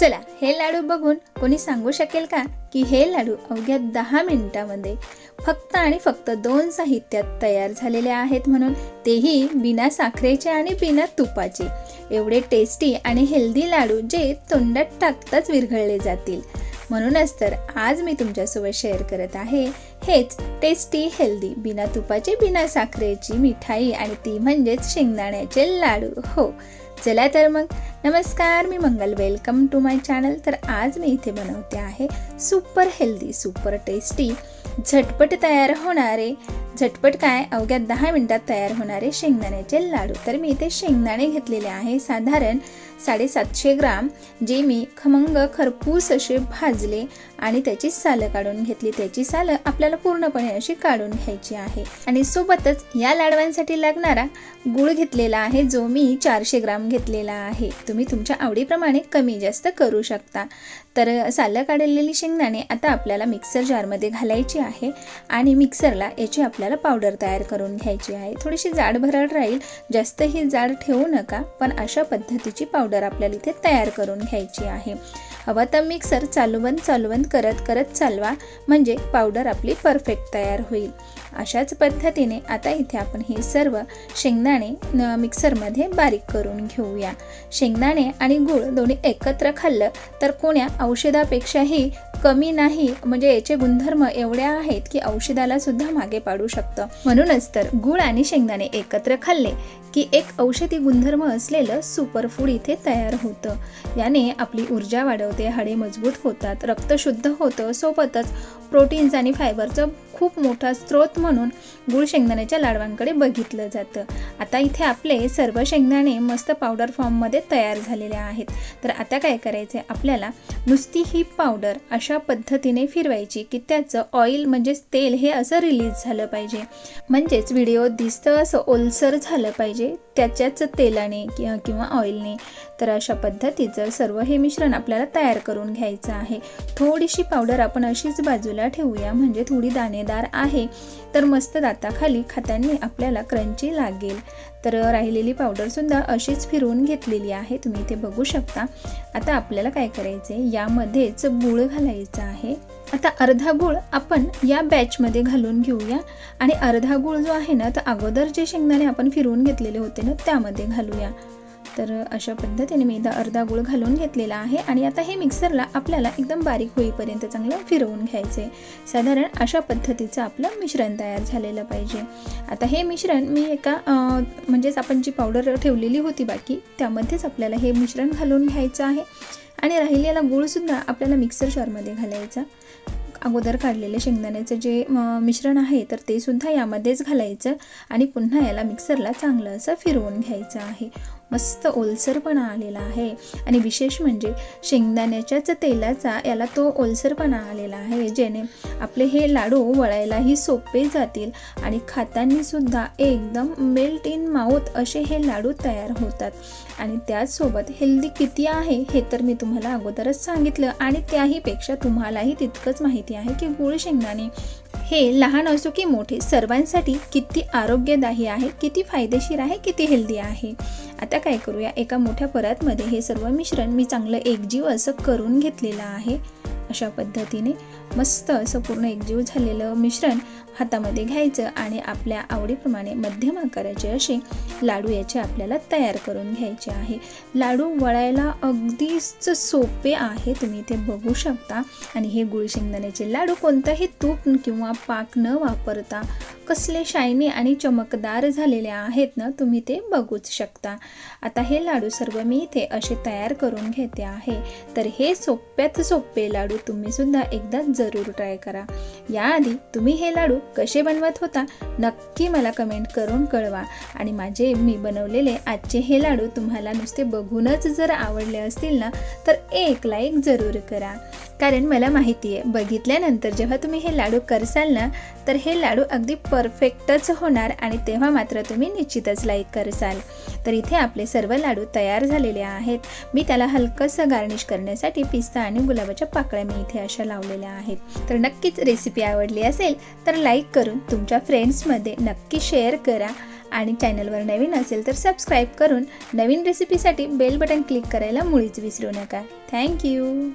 चला हे लाडू बघून कोणी सांगू शकेल का की हे लाडू अवघ्या दहा मिनिटामध्ये फक्त आणि फक्त दोन साहित्यात तयार झालेले आहेत म्हणून तेही बिना साखरेचे आणि बिना तुपाचे. एवढे टेस्टी आणि हेल्दी लाडू जे तोंडात टाकताच विरघळले जातील. म्हणूनच तर आज मी तुमच्यासोबत शेअर करत आहे हेच टेस्टी हेल्दी बिना तुपाची बिना साखरेची मिठाई आणि ती म्हणजेच शेंगदाण्याचे लाडू. हो चला तर मग. नमस्कार मी Mangal. Welcome to my channel तर आज मी इथे बनवते आहे सुपर हेल्दी सुपर टेस्टी झटपट तयार होणारे झटपट काय अवघ्या दहा मिनटात तयार होणारे शेंगदाण्याचे लाडू. तर मी इथे शेंगदाणे घेतलेले आहे. साधारण साडेसातशे ग्राम जे मी खमंग खरपूस असे भाजले आणि त्याची सालं काढून घेतली. त्याची सालं आपल्याला पूर्णपणे अशी काढून घ्यायची आहे. आणि सोबतच या लाडवांसाठी लागणारा गूळ घेतलेला आहे जो मी चारशे ग्राम घेतलेला आहे. तुम्ही तुमच्या आवडीप्रमाणे कमी जास्त करू शकता. तर सालं काढलेली शेंगदाणे आता आपल्याला मिक्सर जारमध्ये घालायची आहे आणि मिक्सरला याची आपल्याला पावडर तयार करून घ्यायची आहे. थोडीशी जाड भरड राहील जास्तही जाड ठेवू नका पण अशा पद्धतीची पावडर आपल्याला इथे तयार करून घ्यायची आहे. हवा तर मिक्सर चालूबंद चालूबंद करत करत चालवा म्हणजे पावडर आपली परफेक्ट तयार होईल. अशाच पद्धतीने आता इथे आपण हे सर्व शेंगदाणे मिक्सरमध्ये बारीक करून घेऊया. शेंगदाणे आणि गूळ दोन्ही एकत्र खाल्लं तर कोण्या औषधापेक्षाही कमी नाही म्हणजे याचे गुणधर्म एवढ्या आहेत की औषधाला सुद्धा मागे पाडू शकतं. म्हणूनच तर गूळ आणि शेंगदाणे एकत्र खाल्ले की एक औषधी गुणधर्म असलेलं सुपरफूड इथे तयार होतं. याने आपली ऊर्जा वाढवते हाडे मजबूत होतात रक्त शुद्ध होतं सोबतच प्रोटीन्स आणि फायबरचं खूप मोठा स्रोत म्हणून गुळ शेंगदाण्याच्या लाडवांकडे बघितलं जातं. आता इथे आपले सर्व शेंगदाणे मस्त पावडर फॉर्ममध्ये तयार झालेले आहेत. तर आता काय करायचं आहे आपल्याला नुसती ही पावडर अशा पद्धतीने फिरवायची की त्याचं ऑइल म्हणजेच तेल हे असं रिलीज झालं पाहिजे. म्हणजेच व्हिडिओ दिसतं असं ओलसर झालं पाहिजे त्याच्याच तेलाने किंवा किंवा ऑइलने तर अशा पद्धतीचं सर्व हे मिश्रण आपल्याला तयार करून घ्यायचं आहे. थोडीशी पावडर आपण अशीच बाजूला ठेवूया. म्हणजे थोडी दाणे दाणेदार आहे. तर मस्त दाताखाली खात्यांनी आपल्याला क्रंची लागेल. तर राहिलेली पावडरसुद्धा अशीच फिरवून घेतलेली आहे. तुम्ही इथे बघू शकता. आता आपल्याला काय करायचं आहे यामध्येच गूळ घालायचा आहे. आता अर्धा गूळ आपण या बॅचमध्ये घालून घेऊया. आणि अर्धा गूळ जो आहे ना तर अगोदर जे शेंगदाणे आपण फिरवून घेतलेले होते ना त्यामध्ये घालूया. तर अशा पद्धतीने मी इथं अर्धा गूळ घालून घेतलेला आहे आणि आता हे मिक्सरला आपल्याला एकदम बारीक होईपर्यंत चांगलं फिरवून घ्यायचं. आहे साधारण अशा पद्धतीचं आपलं मिश्रण तयार झालेलं पाहिजे. आता हे मिश्रण मी एका म्हणजेच आपण जी पावडर ठेवलेली होती बाकी त्यामध्येच आपल्याला हे मिश्रण घालून घ्यायचं आहे आणि राहिलेला गूळसुद्धा आपल्याला मिक्सर जारमध्ये घालायचा. अगोदर काढलेले शेंगदाण्याचं जे मिश्रण आहे तर ते सुद्धा यामध्येच घालायचं आणि पुन्हा याला मिक्सरला चांगलं असं फिरवून घ्यायचं आहे. मस्त ओलसरपणा आलेला आहे. आणि विशेष म्हणजे शेंगदाण्याच्याच तेलाचा याला तो ओलसरपणा आलेला आहे. जेणे आपले हे लाडू वळायलाही सोपे जातील आणि खातानीसुद्धा एकदम मेल्ट इन माउथ असे हे लाडू तयार होतात. आणि त्याचसोबत हेल्दी किती आहे हे तर मी तुम्हाला अगोदरच सांगितलं. आणि त्याहीपेक्षा तुम्हालाही तितकंच माहिती आहे की गुळ शेंगदाणे हे लहान असो की मोठे सर्वांसाठी किती आरोग्यदायी आहे किती फायदेशीर आहे किती हेल्दी आहे? आता काय करूया? एका मोठ्या परातमध्ये हे सर्व मिश्रण मी चांगलं एकजीव असं करून घेतलेलं आहे. अशा पद्धतीने मस्त असं पूर्ण एकजीव झालेलं मिश्रण हातामध्ये घ्यायचं आणि आपल्या आवडीप्रमाणे मध्यम आकाराचे असे लाडू याचे आपल्याला तयार करून घ्यायचे आहे. लाडू वळायला अगदीच सोपे आहे. तुम्ही इथे बघू शकता. आणि हे गुळ शेंगदाण्याचे लाडू कोणतंही तूप किंवा पाक न वापरता कसले शायनी आणि चमकदार झालेले आहेत ना तुम्ही ते बघूच शकता. आता हे लाडू सर्व मी इथे असे तयार करून घेते आहे. तर हे सोप्यात सोपे लाडू तुम्ही सुद्धा एकदा जरूर ट्राय करा. याआधी तुम्ही हे लाडू कसे बनवत होता नक्की मला कमेंट करून कळवा. आणि माझे मी बनवलेले आजचे हे लाडू तुम्हाला नुसते बघूनच जर आवडले असतील ना तर एक लाईक जरूर करा. कारण मला माहिती आहे बघितल्यानंतर जेव्हा तुम्ही हे लाडू करसाल ना तर हे लाडू अगदी परफेक्टच होणार आणि तेव्हा मात्र तुम्ही निश्चितच लाईक करसाल. तर इथे आपले सर्व लाडू तयार झालेले आहेत. मी त्याला हलकंसं गार्निश करण्यासाठी पिस्ता आणि गुलाबाच्या पाकळ्या मी इथे अशा लावलेल्या आहेत. तर नक्कीच रेसिपी आवडली असेल तर लाईक करून तुमच्या फ्रेंड्समध्ये नक्की शेअर करा. आणि चॅनलवर नवीन असेल तर सबस्क्राईब करून नवीन रेसिपीसाठी बेल बटन क्लिक करायला मुळीच विसरू नका. थँक्यू